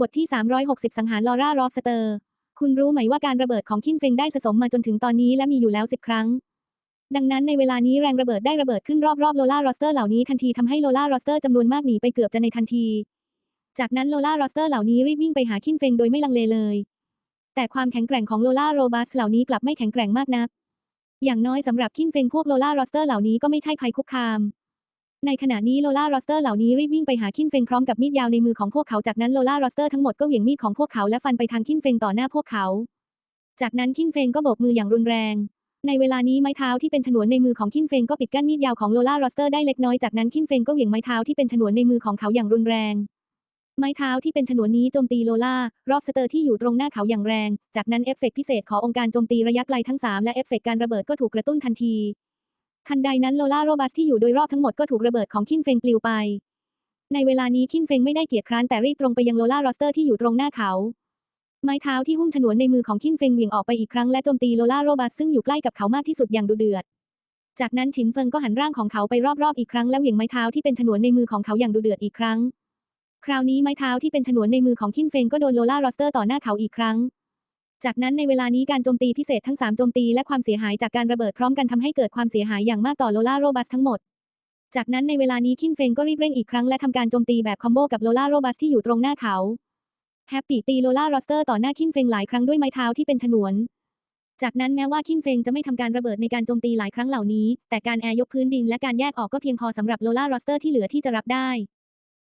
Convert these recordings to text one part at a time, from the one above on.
บทที่ 360 สังหารลอร่ารอฟสเตอร์ คุณรู้ไหมว่าการระเบิดของคินเฟงได้สะสมมาจนถึงตอนนี้และมีอยู่แล้ว 10 ครั้ง ดังนั้นในเวลานี้แรงระเบิดได้ระเบิดขึ้นรอบๆโลล่ารอสเตอร์เหล่านี้ทันทีทำให้โลล่ารอสเตอร์จำนวนมากหนีไปเกือบจะในทันที จากนั้นโลล่ารอสเตอร์เหล่านี้รีบวิ่งไปหาคินเฟงโดยไม่ลังเลเลย แต่ความแข็งแกร่งของโลล่าโรบัสเหล่านี้กลับไม่แข็งแกร่งมากนัก อย่างน้อยสำหรับคินเฟงพวกโลล่ารอสเตอร์เหล่านี้ก็ไม่ใช่ภัยคุกคาม ในขณะนี้โลล่ารอสเตอร์เหล่านี้รีบวิ่งไปหาคินเฟงพร้อมกับมีดยาวในมือของพวกเขาจากนั้นโลล่ารอสเตอร์ทั้งหมดก็เหวี่ยงมีดของพวกเขาและฟันไปทางคินเฟงต่อหน้าพวกเขา จากนั้นคินเฟงก็โบกมืออย่างรุนแรง ในเวลานี้ไม้เท้าที่เป็นฉนวนในมือของคินเฟงก็ปิดกั้นมีดยาวของโลล่ารอสเตอร์ได้เล็กน้อยจากนั้นคินเฟงก็เหวี่ยงไม้เท้าที่เป็นฉนวนในมือของเขาอย่างรุนแรง ไม้เท้าที่เป็นฉนวนนี้โจมตีโลล่ารอบสเตอร์ที่อยู่ตรงหน้าเขาอย่างแรง จากนั้นเอฟเฟกต์พิเศษขององค์การโจมตีระยะไกลทั้งสามและเอฟเฟกการระเบิดก็ถูกกระตุ้นทันที ทันใดนั้นโลล่าโรบัสที่อยู่โดยรอบทั้งหมดก็ถูกระเบิดของคินเฟงปลิวไป ในเวลานี้คินเฟงไม่ได้เกียจคร้านแต่รีบตรงไปยังโลล่ารอสเตอร์ที่อยู่ตรงหน้าเขา ไม้เท้าที่หุ้มฉนวนในมือของคินเฟงเหวี่ยงออกไปอีกครั้งและโจมตีโลล่าโรบัสซึ่งอยู่ใกล้กับเขามากที่สุดอย่างดุเดือด จากนั้นฉินเฟิงก็หันร่างของเขาไปรอบๆอีกครั้งและเหวี่ยงไม้เท้าที่เป็นฉนวนในมือของเขาอย่างดุเดือดอีกครั้ง คราวนี้ไม้เท้าที่เป็นฉนวนในมือของคินเฟงก็โดนโลล่ารอสเตอร์ต่อหน้าเขาอีกครั้ง จากนั้นในเวลานี้การโจมตีพิเศษทั้งสามโจมตีและความเสียหายจากการระเบิดพร้อมกันทำให้เกิดความเสียหายอย่างมากต่อโลล่าโรบัสทั้งหมด จากนั้นในเวลานี้คินเฟงก็รีบเร่งอีกครั้งและทำการโจมตีแบบคอมโบกับโลล่าโรบัสที่อยู่ตรงหน้าเขาแฮปปี้ตีโลล่ารอสเตอร์ต่อหน้าคินเฟงหลายครั้งด้วยไม้เท้าที่เป็นฉนวน จากนั้นแม้ว่าคินเฟงจะไม่ทำการระเบิดในการโจมตีหลายครั้งเหล่านี้ แต่การแอร์ยกพื้นดินและการแยกออกก็เพียงพอสำหรับโลล่ารอสเตอร์ที่เหลือที่จะรับได้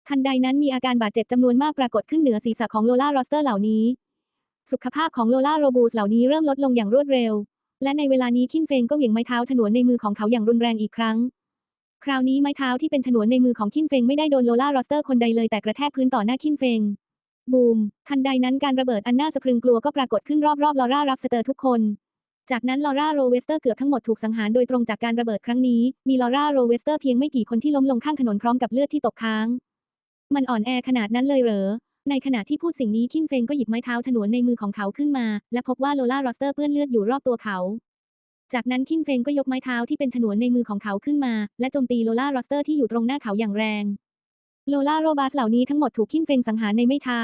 ทันใดนั้นมีอาการบาดเจ็บจำนวนมากปรากฏขึ้นเหนือศีรษะของโลล่ารอสเตอร์เหล่านี้ สุขภาพของโลล่าโรบูสเหล่านี้เริ่มลดลงอย่างรวดเร็ว และในเวลานี้คินเฟงก็เหวี่ยงไม้เท้าฉนวนในมือของเขาอย่างรุนแรงอีกครั้ง คราวนี้ไม้เท้าที่เป็นฉนวนในมือของคินเฟงไม่ได้โดนโลล่ารอสเตอร์คนใดเลยแต่กระแทกพื้นต่อหน้าคินเฟงบูม ทันใดนั้นการระเบิดอันน่าสะพรึงกลัวก็ปรากฏขึ้นรอบๆลอร่ารับสเตอร์ทุกคน จากนั้นลอร่าโรเวสเตอร์เกือบทั้งหมดถูกสังหารโดยตรงจากการระเบิดครั้งนี้ มีลอร่าโรเวสเตอร์เพียงไม่กี่คนที่ล้มลงข้างถนนพร้อมกับเลือดที่ตกค้าง มันอ่อนแอขนาดนั้นเลยเหรอ ในขณะที่พูดสิ่งนี้คินเฟงก็หยิบไม้เท้าฉนวนในมือของเขาขึ้นมา และพบว่าโลล่ารอสเตอร์เปื้อนเลือดอยู่รอบตัวเขา จากนั้นคินเฟงก็ยกไม้เท้าที่เป็นฉนวนในมือของเขาขึ้นมา และโจมตีโลล่ารอสเตอร์ที่อยู่ตรงหน้าเขาอย่างแรง โลล่าโรบัสเหล่านี้ทั้งหมดถูกคินเฟงสังหารในไม่ช้า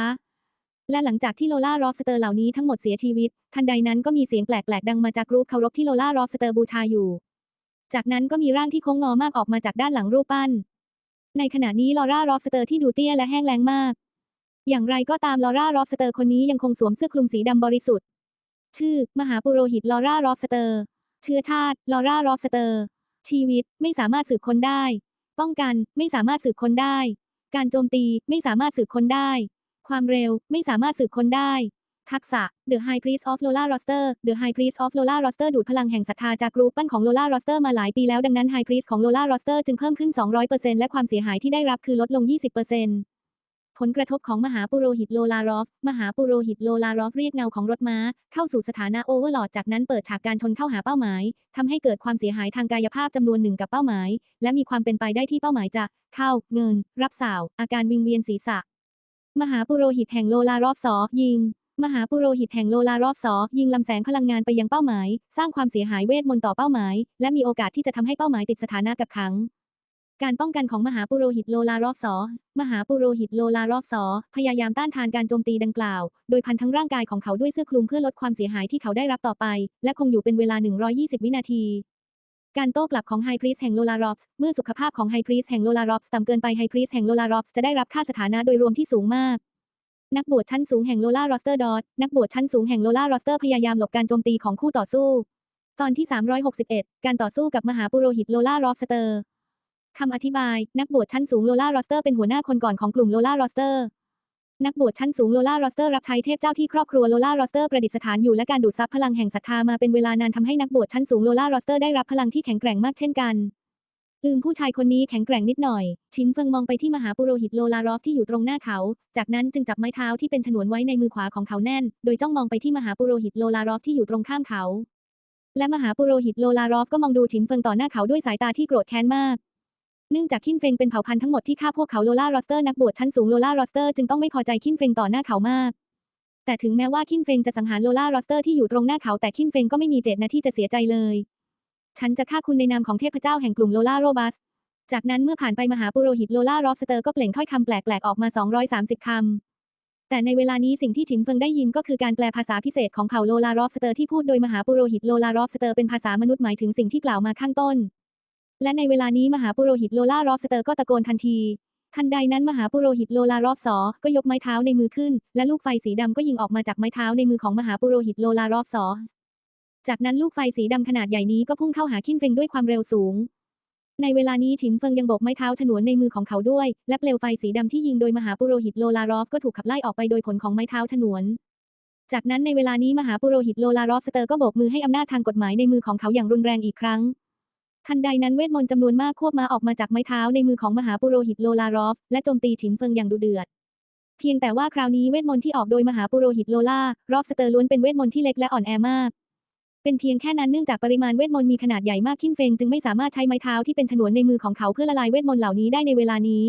และหลังจากที่โลล่ารอฟสเตอร์เหล่านี้ทั้งหมดเสียชีวิต ทันใดนั้นก็มีเสียงแปลกๆดังมาจากรูปเคารพที่โลล่ารอฟสเตอร์บูชาอยู่ จากนั้นก็มีร่างที่โค้งงอมากออกมาจากด้านหลังรูปปั้น ในขณะนี้ลอร่ารอฟสเตอร์ที่ดูเตี้ยและแห้งแล้งมาก อย่างไรก็ตามลอร่ารอฟสเตอร์คนนี้ยังคงสวมเสื้อคลุมสีดำบริสุทธิ์ ชื่อ มหาปุโรหิตลอร่ารอฟสเตอร์ เชื้อชาติลอร่ารอฟสเตอร์ ชีวิตไม่สามารถสืบค้นได้ ป้องกันไม่สามารถสืบค้นได้ การโจมตีไม่สามารถสืบค้นได้ ความเร็วไม่สามารถสืบค้นได้ ทักษะ The High Priest of Lola Roster The High Priest of Lola Roster ดูดพลังแห่งศรัทธาจากกรูปปั้นของ Lola Roster มาหลายปีแล้วดังนั้น High Priest ของ Lola Roster จึงเพิ่มขึ้น 200%และความเสียหายที่ได้รับคือลดลง 20% ผลกระทบของมหาปุโรหิตโลลารอฟ มหาปุโรหิตโลลารอฟเรียกเงาของรถม้า เข้าสู่สถานะโอเวอร์ลอดจากนั้นเปิดฉากการชนเข้าหาเป้าหมายทำให้เกิดความเสียหายทางกายภาพจำนวนหนึ่งกับเป้าหมาย และมีความเป็นไปได้ที่เป้าหมายจะ เข้า เงิน รับสาว อาการวิงเวียนศีรษะ มหาปุโรหิตแห่งโลลารอบสอยิงมหาปุโรหิตแห่งโลลารอบสอยิงลำแสงพลังงานไปยังเป้าหมาย สร้างความเสียหายเวทมนต์ต่อเป้าหมาย และมีโอกาสที่จะทำให้เป้าหมายติดสถานะกักขัง การป้องกันของมหาปุโรหิตโลลารอบสอมหาปุโรหิตโลลารอบสอพยายามต้านทานการโจมตีดังกล่าว โดยพันทั้งร่างกายของเขาด้วยเสื้อคลุมเพื่อลดความเสียหายที่เขาได้รับต่อไป และคงอยู่เป็นเวลา 120 วินาที การโต้กลับของไฮพรีสแห่งโลลารอฟส์เมื่อสุขภาพของไฮพรีสแห่งโลลารอฟส์ต่ำเกินไปไฮพรีสแห่งโลลารอฟส์จะได้รับค่าสถานะโดยรวมที่สูงมากนักบวชชั้นสูงแห่งโลลารอสเตอร์ดอทนักบวชชั้นสูงแห่งโลลารอสเตอร์พยายามหลบการโจมตีของคู่ต่อสู้ ตอนที่ 361 การต่อสู้กับมหาปุโรหิตโลลารอสเตอร์ คำอธิบาย นักบวชชั้นสูงโลล่ารอสเตอร์เป็นหัวหน้าคนก่อนของกลุ่มโลล่ารอสเตอร์ นักบวชชั้นสูงโลล่ารอสเตอร์รับใช้เทพเจ้าที่ครอบครัวโลล่ารอสเตอร์ประดิษฐานอยู่และการดูดซับพลังแห่งศรัทธามาเป็นเวลานานทำให้นักบวชชั้นสูงโลล่ารอสเตอร์ได้รับพลังที่แข็งแกร่งมากเช่นกันอืมผู้ชายคนนี้แข็งแกร่งนิดหน่อย ชินเฟิงมองไปที่มหาปุโรหิตโลลารอฟที่อยู่ตรงหน้าเขา จากนั้นจึงจับไม้เท้าที่เป็นฉนวนไว้ในมือขวาของเขาแน่น โดยจ้องมองไปที่มหาปุโรหิตโลลารอฟที่อยู่ตรงข้ามเขา และมหาปุโรหิตโลลารอฟก็มองดูชินเฟิงต่อหน้าเขาด้วยสายตาที่โกรธแค้นมาก เนื่องจากคินเฟงเป็นเผ่าพันธุ์ทั้งหมดที่ฆ่าพวกเขาโลล่ารอสเตอร์นักบวชชั้นสูงโลล่ารอสเตอร์จึงต้องไม่พอใจคินเฟงต่อหน้าเขามาก แต่ถึงแม้ว่าคินเฟงจะสังหารโลล่ารอสเตอร์ที่อยู่ตรงหน้าเขาแต่คินเฟงก็ไม่มีเจตนาที่จะเสียใจเลย ฉันจะฆ่าคุณในนามของเทพเจ้าแห่งกลุ่มโลล่าโรบัส จากนั้นเมื่อผ่านไปมหาปุโรหิตโลล่ารอสเตอร์ก็เปล่งถ้อยคำแปลกๆออกมา 230คำแต่ในเวลานี้สิ่งที่ฉินเฟิงได้ยินก็คือการแปลภาษาพิเศษของเผ่าโลลารอฟสเตอร์ที่พูดโดยมหาปุโรหิตโลลารอฟสเตอร์เป็นภาษามนุษย์หมายถึงสิ่งที่กล่าวมาข้างต้น และในเวลานี้มหาปุโรหิตโลลารอฟสเตอร์ก็ตะโกนทันที ทันใดนั้นมหาปุโรหิตโลลารอฟสอก็ยกไม้เท้าในมือขึ้น และลูกไฟสีดำก็ยิงออกมาจากไม้เท้าในมือของมหาปุโรหิตโลลารอฟสอจากนั้นลูกไฟสีดำขนาดใหญ่นี้ก็พุ่งเข้าหาขิ้นเฟงด้วยความเร็วสูง ในเวลานี้ฉินเฟิงยังโบกไม้เท้าฉนวนในมือของเขาด้วย และเปลวไฟสีดำที่ยิงโดยมหาปุโรหิตโลลารอฟก็ถูกขับไล่ออกไปโดยผลของไม้เท้าฉนวน จากนั้นในเวลานี้มหาปุโรหิตโลลารอฟสเตอร์ก็โบกมือให้อำนาจทางกฎหมายในมือของเขาอย่างรุนแรงอีกครั้ง ทันใดนั้นเวทมนต์จำนวนมากควบมาออกมาจากไม้เท้าในมือของมหาปุโรหิตโลลารอฟ และโจมตีฉินเฟิงอย่างดุเดือด เพียงแต่ว่าคราวนี้เวทมนต์ที่ออกโดยมหาปุโรหิตโลลารอฟสเตอร์ล้วนเป็นเวทมนต์ที่เล็กและอ่อนแอมาก เป็นเพียงแค่นั้นเนื่องจากปริมาณเวทมนต์มีขนาดใหญ่มากขิ้นเฟงจึงไม่สามารถใช้ไม้เท้าที่เป็นฉนวนในมือของเขาเพื่อละลายเวทมนต์เหล่านี้ได้ในเวลานี้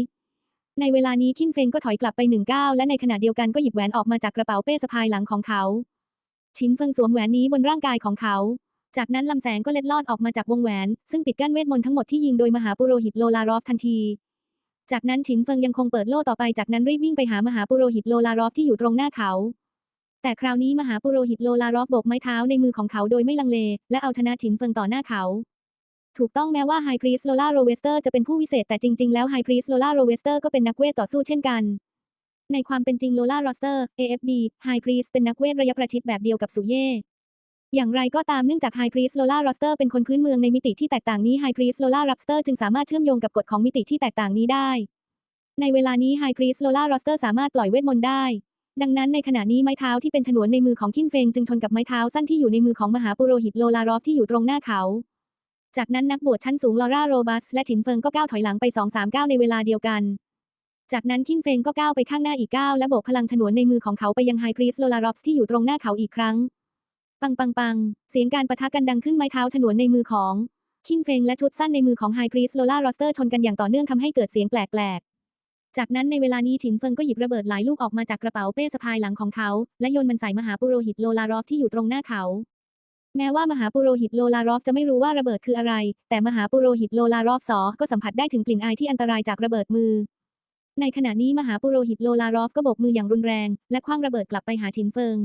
ในเวลานี้ขิ้นเฟงก็ถอยกลับไปหนึ่งก้าวและในขณะเดียวกันก็หยิบแหวนออกมาจากกระเป๋าเป้สะพายหลังของเขาชินเฟิงสวมแหวนนี้บนร่างกายของเขา จากนั้นลำแสงก็เล็ดลอดออกมาจากวงแหวน ซึ่งปิดกั้นเวทมนต์ทั้งหมดที่ยิงโดยมหาปุโรหิตโลลารอฟทันที จากนั้นฉินเฟิงยังคงเปิดโล่ต่อไป จากนั้นรีบวิ่งไปหามหาปุโรหิตโลลารอฟที่อยู่ตรงหน้าเขา แต่คราวนี้มหาปุโรหิตโลลารอฟโบกไม้เท้าในมือของเขาโดยไม่ลังเล และเอาชนะฉินเฟิงต่อหน้าเขาถูกต้องแม้ว่าไฮพรีสโลลาโรเวสเตอร์จะเป็นผู้วิเศษแต่จริง ๆ แล้วไฮพรีสโลลาโรเวสเตอร์ก็เป็นนักเวทต่อสู้เช่นกัน ในความเป็นจริงโลลาโรสเตอร์ AFB ไฮพรีสเป็นนักเวทระยะประชิดแบบเดียวกับสุเย่ อย่างไรก็ตามเนื่องจากไฮพรีสโลล่าโรสเตอร์เป็นคนพื้นเมืองในมิติที่แตกต่างนี้ไฮพรีสโลล่ารับสเตอร์จึงสามารถเชื่อมโยงกับกฎของมิติที่แตกต่างนี้ได้ ในเวลานี้ไฮพรีสโลล่าโรสเตอร์สามารถปล่อยเวทมนต์ได้ ดังนั้นในขณะนี้ไม้เท้าที่เป็นฉนวนในมือของคินเฟงจึงชนกับไม้เท้าสั้นที่อยู่ในมือของมหาปุโรหิตโลลารอฟที่อยู่ตรงหน้าเขา จากนั้นนักบวชชั้นสูงลอร่าโรบัสและฉินเฟิงก็ก้าวถอยหลังไปสองสามก้าวในเวลาเดียวกันจากนั้นคินเฟงก็ก้าวไปข้างหน้าอีกก้าวและโบกพลังฉนวนในมือของเขาไปยังไฮพรีสโลลารอฟที่อยู่ตรงหน้าเขาอีกครั้ง ปังปังปัง เสียงการปะทะกันดังขึ้นไม้เท้าฉนวนในมือของคินเฟงและชุดสั้นในมือของไฮพรีสโลลารอสเตอร์ชนกันอย่างต่อเนื่องทำให้เกิดเสียงแปลกๆ จากนั้นในเวลานี้ฉินเฟิงก็หยิบระเบิดหลายลูกออกมาจากกระเป๋าเป้สะพายหลังของเขา และโยนมันใส่มหาปุโรหิตโลลารอฟที่อยู่ตรงหน้าเขา แม้ว่ามหาปุโรหิตโลลารอฟจะไม่รู้ว่าระเบิดคืออะไร แต่มหาปุโรหิตโลลารอฟสอก็สัมผัสได้ถึงกลิ่นอายที่อันตรายจากระเบิดมือ ในขณะนี้มหาปุโรหิตโลลารอฟก็โบกมืออย่างรุนแรง และคว้างระเบิดกลับไปหาฉินเฟิง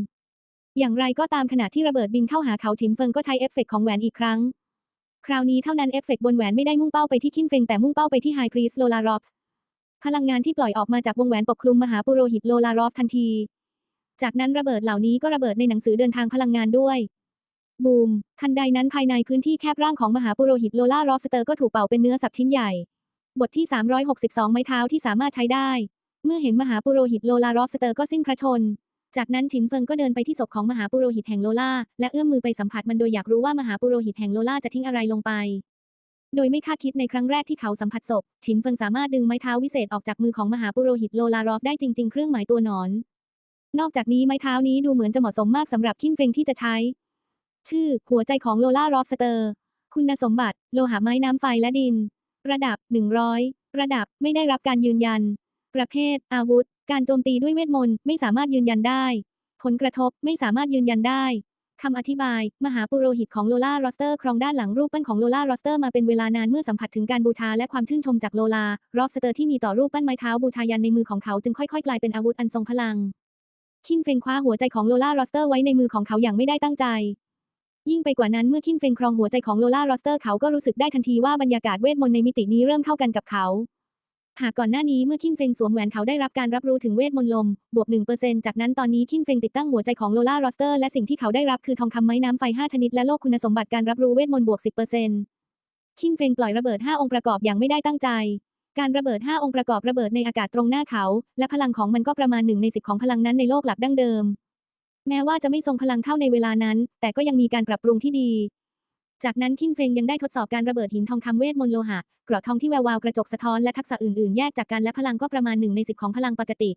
อย่างไรก็ตามขณะที่ระเบิดบินเข้าหาเขาฉินเฟิงก็ใช้เอฟเฟกต์ของแหวนอีกครั้ง คราวนี้เท่านั้นเอฟเฟกต์บนแหวนไม่ได้มุ่งเป้าไปที่คินเฟิงแต่มุ่งเป้าไปที่ไฮพรีสโลลารอฟพลังงานที่ปล่อยออกมาจากวงแหวนปกคลุมมหาปุโรหิตโลลารอฟทันที จากนั้นระเบิดเหล่านี้ก็ระเบิดในหนังสือเดินทางพลังงานด้วย บูม ทันใดนั้นภายในพื้นที่แคบร่างของมหาปุโรหิตโลลารอฟสเตอร์ก็ถูกเป่าเป็นเนื้อสับชิ้นใหญ่ บทที่ 362 ไม้เท้าที่สามารถใช้ได้ เมื่อเห็นมหาปุโรหิตโลลารอฟสเตอร์ก็สิ้นพระชน จากนั้นฉินเฟิงก็เดินไปที่ศพของมหาปุโรหิตแห่งโลล่า และเอื้อมมือไปสัมผัสมันโดยอยากรู้ว่ามหาปุโรหิตแห่งโลล่าจะทิ้งอะไรลงไป โดยไม่คาดคิดในครั้งแรกที่เขาสัมผัสศพฉินเฟิงสามารถดึงไม้เท้าวิเศษออกจากมือของมหาปุโรหิตโลลารอฟได้จริง ๆ เครื่องหมายตัวหนอน นอกจากนี้ไม้เท้านี้ดูเหมือนจะเหมาะสมมากสำหรับคินเฟงที่จะใช้ ชื่อ หัวใจของโลล่ารอฟสเตอร์ คุณสมบัติ โลหะไม้น้ำไฟและดิน ระดับ 100 ระดับไม่ได้รับการยืนยัน ประเภท อาวุธ การโจมตีด้วยเวทมนต์ไม่สามารถยืนยันได้ ผลกระทบไม่สามารถยืนยันได้คำอธิบาย มหาปุโรหิตของโลล่ารอสเตอร์ครองด้านหลังรูปปั้นของโลล่ารอสเตอร์มาเป็นเวลานานเมื่อสัมผัสถึงการบูชาและความชื่นชมจากโลลารอสเตอร์ที่มีต่อรูปปั้นไม้เท้าบูชายันในมือของเขาจึงค่อยๆ กลายเป็นอาวุธอันทรงพลัง คินเฟงคว้าหัวใจของโลล่ารอสเตอร์ไว้ในมือของเขาอย่างไม่ได้ตั้งใจ ยิ่งไปกว่านั้นเมื่อคินเฟงครองหัวใจของโลล่ารอสเตอร์เขาก็รู้สึกได้ทันทีว่าบรรยากาศเวทมนต์ในมิตินี้เริ่มเข้ากันกับเขา หากก่อนหน้านี้เมื่อคินเฟงสวมแหวนเขาได้รับการรับรู้ถึงเวทมนต์ลม บวก 1%จากนั้นตอนนี้คินเฟงติดตั้งหัวใจของโลล่ารอสเตอร์และสิ่งที่เขาได้รับคือทองคำไม้น้ำไฟ 5 ชนิดและโลกคุณสมบัติการรับรู้เวทมนต์บวก 10%คินเฟงปล่อยระเบิด 5 องค์ประกอบอย่างไม่ได้ตั้งใจ การระเบิด 5 องค์ประกอบระเบิดในอากาศตรงหน้าเขา และพลังของมันก็ประมาณ1ใน10ของพลังนั้นในโลกหลักดั้งเดิม แม้ว่าจะไม่ทรงพลังเท่าในเวลานั้น แต่ก็ยังมีการปรับปรุงที่ดี จากนั้นคินเฟงยังได้ทดสอบการระเบิดหินทองคำเวทมนต์โลหะเกราะทองที่แวววาวกระจกสะท้อนและทักษะอื่นๆ แยกจากกันและพลังก็ประมาณ1ใน10ของพลังปกติ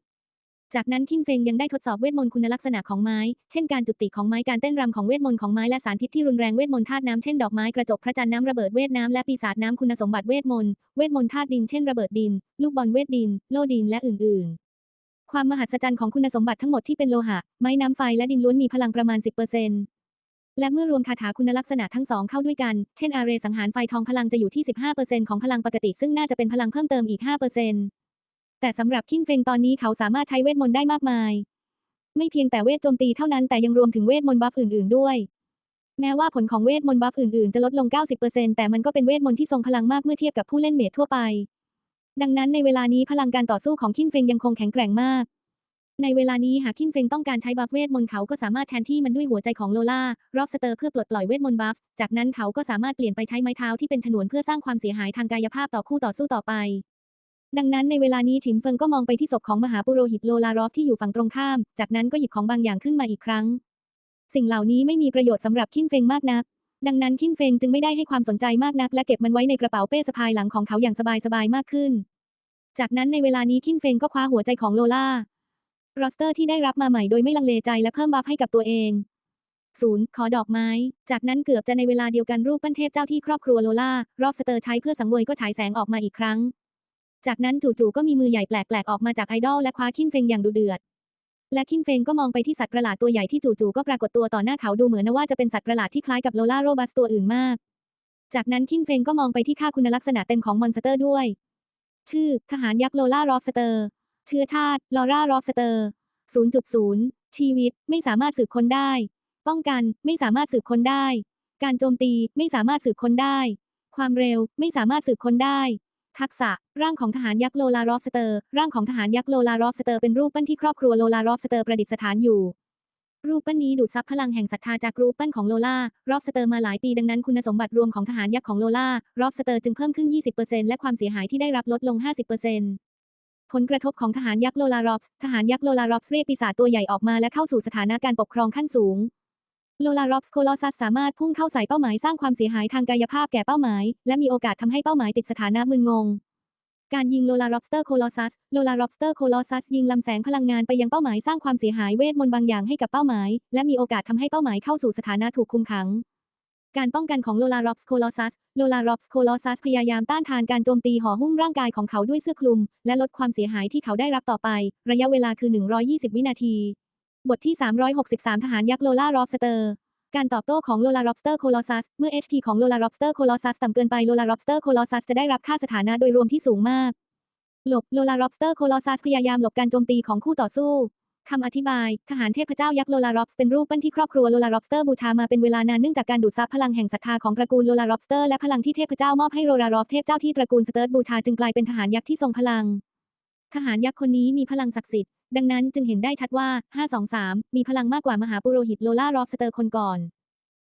จากนั้นคินเฟงยังได้ทดสอบเวทมนต์คุณลักษณะของไม้ เช่นการจุติของไม้การเต้นรำของเวทมนต์ของไม้และสารพิษที่รุนแรงเวทมนต์ธาตุน้ำเช่นดอกไม้กระจกพระจันทร์น้ำระเบิดเวทน้ำและปีศาจน้ำคุณสมบัติเวทมนต์เวทมนต์ธาตุดินเช่นระเบิดดิน ลูกบอลเวทดิน โลดินและอื่น ๆความมหัศจรรย์ของคุณสมบัติทั้งหมดที่เป็นโลหะ ไม้น้ำไฟและดินล้วนมีพลังประมาณ 10% และเมื่อรวมคาถาคุณลักษณะทั้งสองเข้าด้วยกัน เช่นอาเรสังหารไฟทองพลังจะอยู่ที่ 15%ของพลังปกติ ซึ่งน่าจะเป็นพลังเพิ่มเติมอีก 5%แต่สำหรับคิงเฟงตอนนี้เขาสามารถใช้เวทมนต์ได้มากมาย ไม่เพียงแต่เวทโจมตีเท่านั้นแต่ยังรวมถึงเวทมนต์บัฟอื่นๆด้วย แม้ว่าผลของเวทมนต์บัฟอื่นๆจะลดลง 90%แต่มันก็เป็นเวทมนต์ที่ทรงพลังมากเมื่อเทียบกับผู้เล่นเมจทั่วไป ดังนั้นในเวลานี้พลังการต่อสู้ของคินเฟงยังคงแข็งแกร่งมาก ในเวลานี้หากคินเฟงต้องการใช้บัฟเวทมนต์เขาก็สามารถแทนที่มันด้วยหัวใจของโลล่ารอบสเตอร์เพื่อปลดปล่อยเวทมนต์บัฟ จากนั้นเขาก็สามารถเปลี่ยนไปใช้ไม้เท้าที่เป็นฉนวนเพื่อสร้างความเสียหายทางกายภาพต่อคู่ต่อสู้ต่อไป ดังนั้นในเวลานี้ฉินเฟิงก็มองไปที่ศพของมหาปุโรหิตโลลารอฟที่อยู่ฝั่งตรงข้าม จากนั้นก็หยิบของบางอย่างขึ้นมาอีกครั้ง สิ่งเหล่านี้ไม่มีประโยชน์สำหรับคินเฟงมากนัก ดังนั้นคินเฟงจึงไม่ได้ให้ความสนใจมากนัก และเก็บมันไว้ในกระเป๋าเป้สะพายหลังของเขาอย่างสบายๆมากขึ้น จากนั้นในเวลานี้คินเฟงก็คว้าหัวใจของโลล่า รอสเตอร์ที่ได้รับมาใหม่โดยไม่ลังเลใจและเพิ่มบัฟให้กับตัวเองศูนย์ขอดอกไม้ จากนั้นเกือบจะในเวลาเดียวกันรูปปั้นเทพเจ้าที่ครอบครัวโลล่ารอบสเตอร์ใช้เพื่อสังเวยก็ฉายแสงออกมาอีกครั้ง จากนั้นจู่ๆก็มีมือใหญ่แปลกๆออกมาจากไอดอลและคว้าคินเฟงอย่างดุเดือด และคินเฟงก็มองไปที่สัตว์ประหลาดตัวใหญ่ที่จู่ๆก็ปรากฏตัวต่อหน้าเขาดูเหมือนว่าจะเป็นสัตว์ประหลาดที่คล้ายกับโลล่าโรบัสตัวอื่นมาก จากนั้นคินเฟงก็มองไปที่ค่าคุณลักษณะเต็มของมอนสเตอร์ด้วย ชื่อ ทหารยักษ์โลล่ารอฟสเตอร์ เชื้อชาติลอร่ารอฟสเตอร์ 0.0 ชีวิตไม่สามารถสืบค้นได้ ป้องกันไม่สามารถสืบค้นได้ การโจมตีไม่สามารถสืบค้นได้ ความเร็วไม่สามารถสืบค้นได้ ทักษะ ร่างของทหารยักษ์โลลารอฟสเตอร์ ร่างของทหารยักษ์โลลารอฟสเตอร์เป็นรูปปั้นที่ครอบครัวโลลารอฟสเตอร์ประดิษฐานอยู่รูปปั้นนี้ดูดซับพลังแห่งศรัทธาจากรูปปั้นของโลล่ารอฟสเตอร์มาหลายปีดังนั้นคุณสมบัติรวมของทหารยักษ์ของโลล่ารอฟสเตอร์จึงเพิ่มขึ้น 20%และความเสียหายที่ได้รับลดลง 50% ผลกระทบของทหารยักษ์โลลารอฟทหารยักษ์โลลารอฟเรียกปีศาจตัวใหญ่ออกมาและเข้าสู่สถานะการปกครองขั้นสูง โลลารอฟโคลอซัสสามารถพุ่งเข้าใส่เป้าหมายสร้างความเสียหายทางกายภาพแก่เป้าหมาย และมีโอกาสทำให้เป้าหมายติดสถานะมึนงง การยิงโลลารอฟสเตอร์โคลอซัส โลลารอฟสเตอร์โคลอซัสยิงลำแสงพลังงานไปยังเป้าหมายสร้างความเสียหายเวทมนต์บางอย่างให้กับเป้าหมาย และมีโอกาสทำให้เป้าหมายเข้าสู่สถานะถูกคุมขัง การป้องกันของโลลารอฟสโคลอซัส โลลารอฟสโคลอซัสพยายามต้านทานการโจมตีห่อหุ้มร่างกายของเขาด้วยเสื้อคลุม และลดความเสียหายที่เขาได้รับต่อไป ระยะเวลาคือ 120 วินาที บทที่ 363 ทหารยักษ์โลลารอฟสเตอร์การตอบโต้ของโลลารอฟสเตอร์โคลอซัสเมื่อ HP ของโลลารอฟสเตอร์โคลอซัสต่ำเกินไปโลลารอฟสเตอร์โคลอซัสจะได้รับค่าสถานะโดยรวมที่สูงมาก หลบโลลารอฟสเตอร์โคลอซัสพยายามหลบการโจมตีของคู่ต่อสู้ คำอธิบาย ทหารเทพเจ้ายักษ์โลลารอฟส์เป็นรูปปั้นที่ครอบครัวโลลารอฟสเตอร์บูชามาเป็นเวลานานเนื่องจากการดูดซับพลังแห่งศรัทธาของตระกูลโลลารอฟสเตอร์และพลังที่เทพเจ้ามอบให้โลลารอฟเทพเจ้าที่ตระกูลสเติร์ดบูชาจึงกลายเป็นทหารยักษ์ที่ทรงพลัง ทหารยักษ์คนนี้มีพลังศักดิ์สิทธิ์ ดังนั้นจึงเห็นได้ชัดว่า 523 มีพลังมากกว่ามหาปุโรหิตโลลารอฟสเตอร์คนก่อน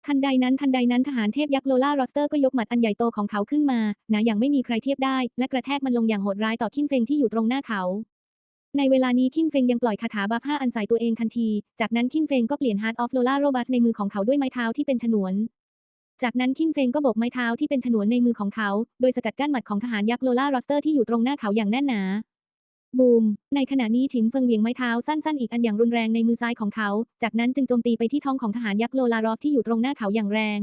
ทันใดนั้นทันใดนั้นทหารเทพยักษ์โลลารอสเตอร์ก็ยกหมัดอันใหญ่โตของเขาขึ้นมาหนาอย่างไม่มีใครเทียบได้ และกระแทกมันลงอย่างโหดร้ายต่อคินเฟงที่อยู่ตรงหน้าเขา ในเวลานี้คินเฟงยังปล่อยคาถาบัฟห้าอันใส่ตัวเองทันที จากนั้นคินเฟงก็เปลี่ยนฮาร์ดออฟโลล่าโรบัสในมือของเขาด้วยไม้เท้าที่เป็นฉนวน จากนั้นคินเฟงก็โบกไม้เท้าที่เป็นฉนวนในมือของเขา โดยสกัดกั้นหมัดของทหารยักษ์โลล่ารอสเตอร์ที่อยู่ตรงหน้าเขาอย่างแน่นหนา บูม ในขณะนี้ฉินเฟิงเหวี่ยงไม้เท้าสั้นๆ อีกอันอย่างรุนแรงในมือซ้ายของเขา จากนั้นจึงโจมตีไปที่ท้องของทหารยักษ์โลลารอฟที่อยู่ตรงหน้าเขาอย่างแรง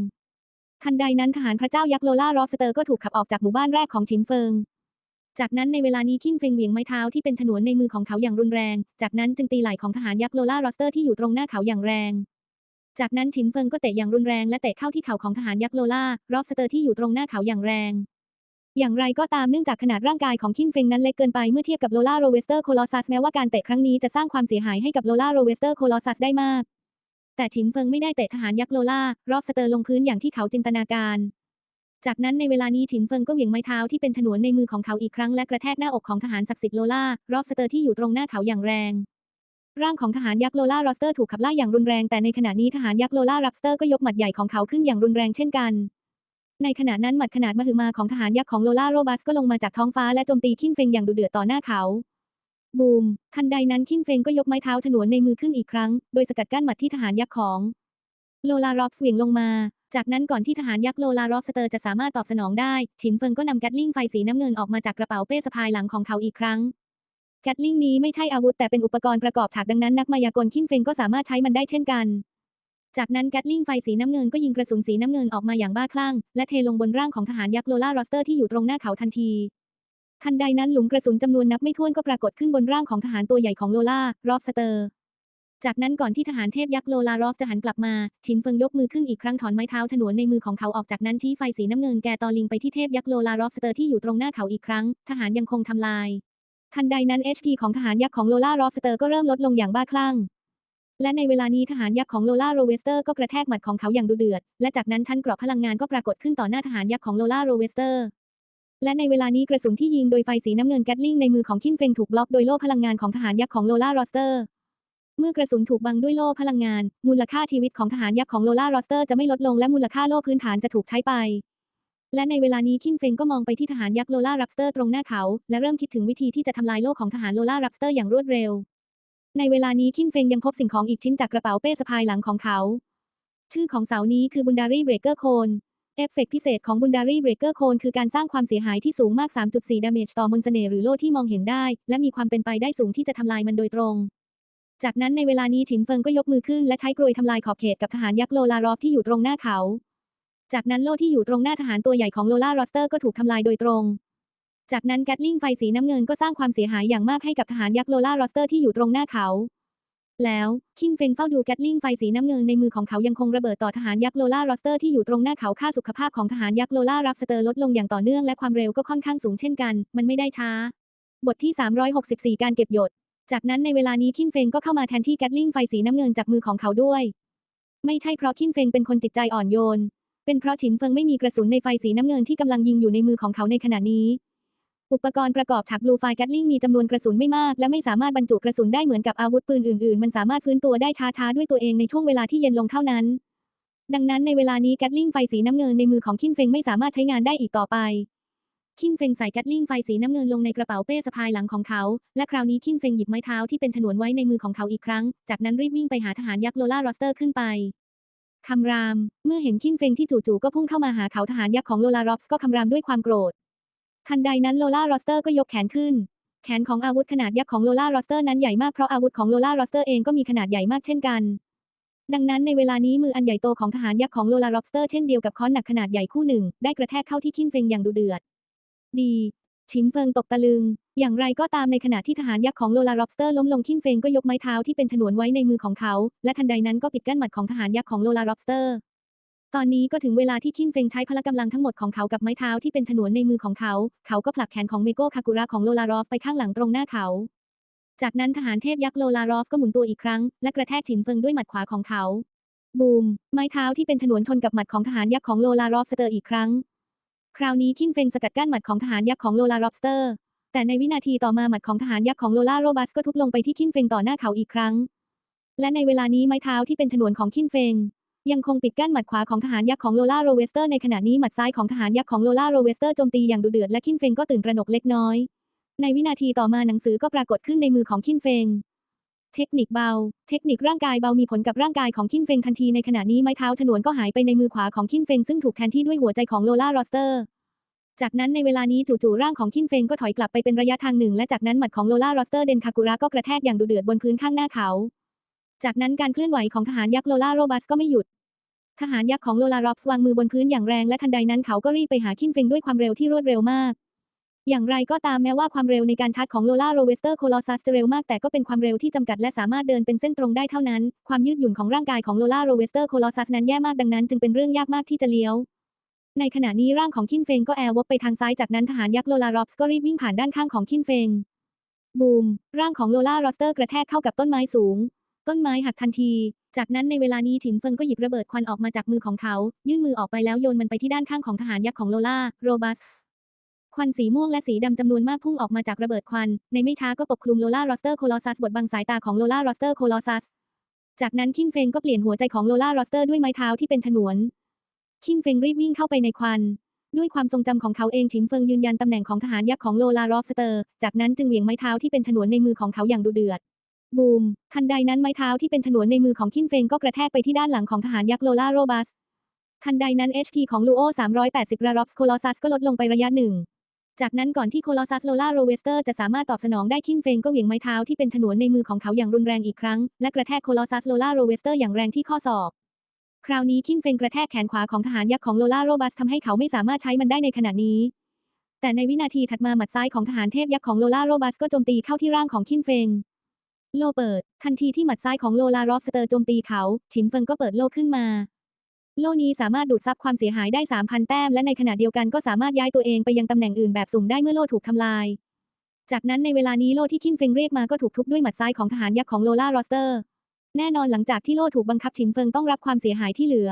ทันใดนั้นทหารพระเจ้ายักษ์โลล่ารอฟสเตอร์ก็ถูกขับออกจากหมู่บ้านแรกของฉินเฟิง จากนั้นในเวลานี้คินเฟิงเหวี่ยงไม้เท้าที่เป็นฉนวนในมือของเขาอย่างรุนแรง จากนั้นจึงตีไหล่ของทหารยักษ์โลล่ารอสเตอร์ที่อยู่ตรงหน้าเขาอย่างแรง จากนั้นฉินเฟิงก็เตะอย่างรุนแรงและเตะเข้าที่เข่าของทหารยักษ์โลล่ารอสเตอร์ที่อยู่ตรงหน้าเขาอย่างแรง อย่างไรก็ตามเนื่องจากขนาดร่างกายของคินเฟงนั้นเล็กเกินไปเมื่อเทียบกับโลล่าโรเวสเตอร์โคลอซัสแม้ว่าการเตะครั้งนี้จะสร้างความเสียหายให้กับโลล่าโรเวสเตอร์โคลอซัสได้มาก แต่ฉินเฟิงไม่ได้เตะทหารยักษ์โลล่ารอบสเตอร์ลงพื้นอย่างที่เขาจินตนาการ จากนั้นในเวลานี้ฉินเฟิงก็เหวี่ยงไม้เท้าที่เป็นฉนวนในมือของเขาอีกครั้งและกระแทกหน้าอกของทหารศักดิ์สิทธิ์โลล่ารอบสเตอร์ที่อยู่ตรงหน้าเขาอย่างแรงร่างของทหารยักษ์โลล่ารอสเตอร์ถูกขับไล่อย่างรุนแรงแต่ในขณะนี้ทหารยักษ์โลล่ารับสเตอร์ก็ยกหมัดใหญ่ของเขาขึ้นอย่างรุนแรงเช่นกัน ในขณะนั้นหมัดขนาดมหึมาของทหารยักษ์ของโลล่าโรบัสก็ลงมาจากท้องฟ้าและโจมตีคินเฟงอย่างดุเดือดต่อหน้าเขา บูม ทันใดนั้นคินเฟงก็ยกไม้เท้าฉนวนในมือขึ้นอีกครั้ง โดยสกัดกั้นหมัดที่ทหารยักษ์ของโลลารอฟเหวี่ยงลงมา จากนั้นก่อนที่ทหารยักษ์โลลารอฟสเตอร์จะสามารถตอบสนองได้ ฉินเฟิงก็นำแกตลิงไฟสีน้ำเงินออกมาจากกระเป๋าเป้สะพายหลังของเขาอีกครั้ง แกตลิงนี้ไม่ใช่อาวุธแต่เป็นอุปกรณ์ประกอบฉากดังนั้นนักมายากลคินเฟิงก็สามารถใช้มันได้เช่นกัน จากนั้นแกตลิงไฟสีน้ำเงินก็ยิงกระสุนสีน้ำเงินออกมาอย่างบ้าคลั่ง และเทลงบนร่างของทหารยักษ์โลลารอสเตอร์ที่อยู่ตรงหน้าเขาทันทีทันใดนั้นหลุมกระสุนจำนวนนับไม่ถ้วนก็ปรากฏขึ้นบนร่างของทหารตัวใหญ่ของโลลารอฟสเตอร์ จากนั้นก่อนที่ทหารเทพยักษ์โลลารอฟจะหันกลับมา ชินเฟิงยกมือขึ้นอีกครั้งถอนไม้เท้าฉนวนในมือของเขาออกจากนั้นชี้ไฟสีน้ำเงินแกตอลิงไปที่เทพยักษ์โลลารอฟสเตอร์ที่อยู่ตรงหน้าเขาอีกครั้ง ทหารยังคงทำลาย ทันใดนั้น HP ของทหารยักษ์ของโลลารอฟสเตอร์ก็เริ่มลดลงอย่างบ้าคลั่ง และในเวลานี้ทหารยักษ์ของโลลาโรเวสเตอร์ก็กระแทกหมัดของเขาอย่างดุเดือด และจากนั้นชั้นกราะพลังงานก็ปรากฏขึ้นต่อหน้าทหารยักษ์ของโลลาโรเวสเตอร์และในเวลานี้กระสุนที่ยิงโดยไฟสีน้ำเงินแกตลิงในมือของคินเฟงถูกบล็อกโดยโล่พลังงานของทหารยักษ์ของโลลารอสเตอร์ เมื่อกระสุนถูกบังด้วยโล่พลังงาน มูลค่าชีวิตของทหารยักษ์ของโลล่ารอสเตอร์จะไม่ลดลงและมูลค่าโล่พื้นฐานจะถูกใช้ไป และในเวลานี้คินเฟงก็มองไปที่ทหารยักษ์โลล่ารับสเตอร์ตรงหน้าเขา และเริ่มคิดถึงวิธีที่จะทำลายโล่ของทหารโลล่ารับสเตอร์อย่างรวดเร็ว ในเวลานี้คินเฟงยังพบสิ่งของอีกชิ้นจากกระเป๋าเป้สะพายหลังของเขา ชื่อของเสานี้คือบุนดารีเบรกเกอร์โคนเอฟเฟกพิเศษของบุนดารีเบรกเกอร์โคนคือการสร้างความเสียหายที่สูงมาก 3.4 ดาเมจต่อมนต์เสน่ห์หรือโล่ที่มองเห็นได้ และมีความเป็นไปได้สูงที่จะทำลายมันโดยตรง จากนั้นในเวลานี้ฉินเฟิงก็ยกมือขึ้นและใช้กรวยทำลายขอบเขตกับทหารยักษ์โลลารอฟที่อยู่ตรงหน้าเขา จากนั้นโล่ที่อยู่ตรงหน้าทหารตัวใหญ่ของโลลารอสเตอร์ก็ถูกทำลายโดยตรง จากนั้นแกตลิงไฟสีน้ำเงินก็สร้างความเสียหายอย่างมากให้กับทหารยักษ์โลลารอสเตอร์ที่อยู่ตรงหน้าเขา แล้วคิงเฟงเฝ้าดูแกตลิงไฟสีน้ำเงินในมือของเขายังคงระเบิดต่อทหารยักษ์โลลารอสเตอร์ที่อยู่ตรงหน้าเขาค่าสุขภาพของทหารยักษ์โลลารับสเตอร์ลดลงอย่างต่อเนื่องและความเร็วก็ค่อนข้างสูงเช่นกัน มันไม่ได้ช้า บทที่ 364 การเก็บหยด จากนั้นในเวลานี้คินเฟงก็เข้ามาแทนที่แกตลิงไฟสีน้ำเงินจากมือของเขาด้วย ไม่ใช่เพราะคินเฟงเป็นคนจิตใจอ่อนโยน เป็นเพราะฉินเฟิงไม่มีกระสุนในไฟสีน้ำเงินที่กำลังยิงอยู่ในมือของเขาในขณะนี้ อุปกรณ์ประกอบฉากบลูไฟแกตลิงมีจำนวนกระสุนไม่มาก และไม่สามารถบรรจุกระสุนได้เหมือนกับอาวุธปืนอื่นๆ มันสามารถฟื้นตัวได้ช้าๆด้วยตัวเองในช่วงเวลาที่เย็นลงเท่านั้น ดังนั้นในเวลานี้แกตลิงไฟสีน้ำเงินในมือของคินเฟงไม่สามารถใช้งานได้อีกต่อไป คินเฟงใส่แกตลิงไฟสีน้ำเงินลงในกระเป๋าเป้สะพายหลังของเขา และคราวนี้คินเฟงหยิบไม้เท้าที่เป็นฉนวนไว้ในมือของเขาอีกครั้ง จากนั้นรีบวิ่งไปหาทหารยักษ์โลล่ารอสเตอร์ขึ้นไปคำราม เมื่อเห็นคินเฟงที่จู่ๆก็พุ่งเข้ามาหาเขาทหารยักษ์ของโลลารอฟก็คำรามด้วยความโกรธ ทันใดนั้นโลล่ารอสเตอร์ก็ยกแขนขึ้น แขนของอาวุธขนาดยักษ์ของโลล่ารอสเตอร์นั้นใหญ่มากเพราะอาวุธของโลล่ารอสเตอร์เองก็มีขนาดใหญ่มากเช่นกัน ดังนั้นในเวลานี้มืออันใหญ่โตของทหารยักษ์ของโลลารอสเตอร์เช่นเดียวกับค้อนหนักขนาดใหญ่คู่หนึ่ง ได้กระแทกเข้าที่คินเฟงอย่างดุเดือด ดีชินเฟิงตกตะลึง อย่างไรก็ตามในขณะที่ทหารยักษ์ของโลลารอสเตอร์ล้มลงคินเฟงก็ยกไม้เท้าที่เป็นฉนวนไว้ในมือของเขา และทันใดนั้นก็ปิดกั้นหมัดของทหารยักษ์ของโลลารอสเตอร์ ตอนนี้ก็ถึงเวลาที่คินเฟงใช้พละกำลังทั้งหมดของเขากับไม้เท้าที่เป็นฉนวนในมือของเขา เขาก็ผลักแขนของเมโกคากุระของโลลารอฟไปข้างหลังตรงหน้าเขา จากนั้นทหารเทพยักษ์โลลารอฟก็หมุนตัวอีกครั้งและกระแทกฉินเฟิงด้วยหมัดขวาของเขาบูม ไม้เท้าที่เป็นฉนวนชนกับหมัดของทหารยักษ์ของโลลารอฟสเตอร์อีกครั้ง คราวนี้คินเฟงสกัดกั้นหมัดของทหารยักษ์ของโลลารอฟสเตอร์ แต่ในวินาทีต่อมาหมัดของทหารยักษ์ของโลลาโรบัสก็ทุบลงไปที่คินเฟงต่อหน้าเขาอีกครั้ง และในเวลานี้ไม้เท้าที่เป็นฉนวนของคินเฟงยังคงปิดกั้นหมัดขวาของทหารยักษ์ของโลลาโรเวสเตอร์ในขณะนี้หมัดซ้ายของทหารยักษ์ของโลลาโรเวสเตอร์โจมตีอย่างดุเดือดและคินเฟงก็ตื่นตระหนกเล็กน้อย ในวินาทีต่อมาหนังสือก็ปรากฏขึ้นในมือของคินเฟง เทคนิคเบา เทคนิคร่างกายเบามีผลกับร่างกายของคินเฟงทันทีในขณะนี้ไม้เท้าฉนวนก็หายไปในมือขวาของคินเฟงซึ่งถูกแทนที่ด้วยหัวใจของโลล่ารอสเตอร์ จากนั้นในเวลานี้จู่ๆร่างของคินเฟงก็ถอยกลับไปเป็นระยะทางหนึ่ง และจากนั้นหมัดของโลล่ารอสเตอร์เดนคากุระก็กระแทกอย่างดุเดือดบนพื้นข้างหน้าเขา จากนั้นการเคลื่อนไหวของทหารยักษ์โลล่าโรบัสก็ไม่หยุด ทหารยักษ์ของโลลารอฟส์วางมือบนพื้นอย่างแรงและทันใดนั้นเขาก็รีบไปหาคินเฟงด้วยความเร็วที่รวดเร็วมาก อย่างไรก็ตามแม้ว่าความเร็วในการชาร์จของโลล่าโรเวสเตอร์โคลอซัสจะเร็วมากแต่ก็เป็นความเร็วที่จำกัดและสามารถเดินเป็นเส้นตรงได้เท่านั้น ความยืดหยุ่นของร่างกายของโลล่าโรเวสเตอร์โคลอซัสนั้นแย่มากดังนั้นจึงเป็นเรื่องยากมากที่จะเลี้ยว ในขณะนี้ร่างของคินเฟงก็แอร์วบไปทางซ้ายจากนั้นทหารยักษ์โลลารอฟส์ก็รีบวิ่งผ่านด้านข้างของคินเฟงบูม ร่างของโลล่ารอสเตอร์กระแทกเข้ากับต้นไม้สูง ต้นไม้หักทันที จากนั้นในเวลานี้ถินเฟิงก็หยิบระเบิดควันออกมาจากมือของเขา ยื่นมือออกไปแล้วโยนมันไปที่ด้านข้างของทหารยักษ์ของโลล่าโรบัส ควันสีม่วงและสีดำจำนวนมากพุ่งออกมาจากระเบิดควัน ในไม่ช้าก็ปกคลุมโลล่ารอสเตอร์โคลอซัสบดบังสายตาของโลล่ารอสเตอร์โคลอซัส จากนั้นคินเฟงก็เปลี่ยนหัวใจของโลล่ารอสเตอร์ด้วยไม้เท้าที่เป็นฉนวน คินเฟงรีบวิ่งเข้าไปในควัน ด้วยความทรงจำของเขาเองฉินเฟิงยืนยันตำแหน่งของทหารยักษ์ของโลลารอสเตอร์ จากนั้นจึงเหวี่ยงไม้เท้าที่เป็นฉนวนในมือของเขาอย่างดุเดือดบูม ทันใดนั้นไม้เท้าที่เป็นฉนวนในมือของคินเฟงก็กระแทกไปที่ด้านหลังของทหารยักษ์โลล่าโรบัสทันใดนั้น HP ของลูโอ380ระรอกส์โคลอซัสก็ลดลงไประยะหนึ่ง จากนั้นก่อนที่โคลอซัสโลล่าโรเวสเตอร์จะสามารถตอบสนองได้คินเฟงก็เหวี่ยงไม้เท้าที่เป็นฉนวนในมือของเขาอย่างรุนแรงอีกครั้ง และกระแทกโคลอซัสโลล่าโรเวสเตอร์อย่างแรงที่ข้อศอก คราวนี้คินเฟงกระแทกแขนขวาของทหารยักษ์ของโลล่าโรบัสทำให้เขาไม่สามารถใช้มันได้ในขณะนี้ แต่ในวินาทีถัดมาหมัดซ้ายของทหารเทพยักษ์ของโลล่าโรบัสก็โจมตีเข้าที่ร่างของคินเฟงโลเปิด ทันทีที่หมัดซ้ายของโลลารอฟสเตอร์โจมตีเขาฉินเฟิงก็เปิดโลขึ้นมา โลนี้สามารถดูดซับความเสียหายได้ 3,000 แต้ม และในขณะเดียวกันก็สามารถย้ายตัวเองไปยังตำแหน่งอื่นแบบสุ่มได้เมื่อโลถูกทำลาย จากนั้นในเวลานี้โลที่คินเฟงเรียกมาก็ถูกทุบด้วยหมัดซ้ายของทหารยักษ์ของโลล่ารอสเตอร์ แน่นอนหลังจากที่โลถูกบังคับฉินเฟิงต้องรับความเสียหายที่เหลือ